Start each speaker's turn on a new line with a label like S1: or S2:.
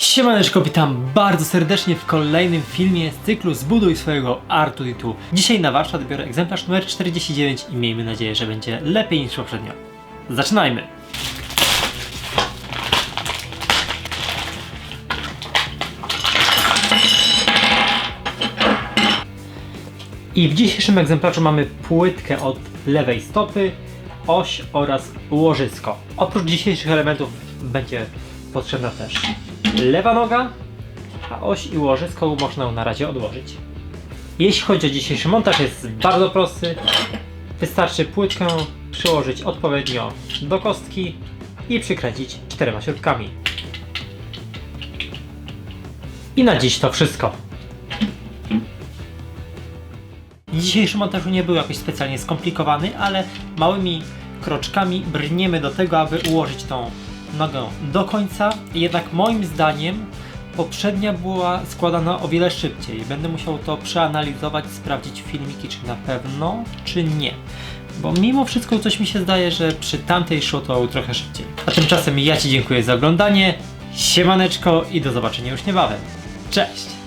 S1: Siemaneczko, witam bardzo serdecznie w kolejnym filmie z cyklu Zbuduj swojego Artuitu. Dzisiaj na warsztat biorę egzemplarz numer 49 i miejmy nadzieję, że będzie lepiej niż poprzednio. Zaczynajmy! I w dzisiejszym egzemplarzu mamy płytkę od lewej stopy, oś oraz łożysko. Oprócz dzisiejszych elementów będzie potrzebna też lewa noga, a oś i łożysko można ją na razie odłożyć. Jeśli chodzi o dzisiejszy montaż, jest bardzo prosty. Wystarczy płytkę przyłożyć odpowiednio do kostki i przykręcić czterema śrubkami. I na dziś to wszystko. Dzisiejszy montaż nie był jakoś specjalnie skomplikowany, ale małymi kroczkami brniemy do tego, aby ułożyć tą nogę do końca. Jednak moim zdaniem poprzednia była składana o wiele szybciej. Będę musiał to przeanalizować, sprawdzić filmiki, czy na pewno, czy nie. Bo mimo wszystko coś mi się zdaje, że przy tamtej szło trochę szybciej. A tymczasem ja Ci dziękuję za oglądanie. Siemaneczko i do zobaczenia już niebawem. Cześć!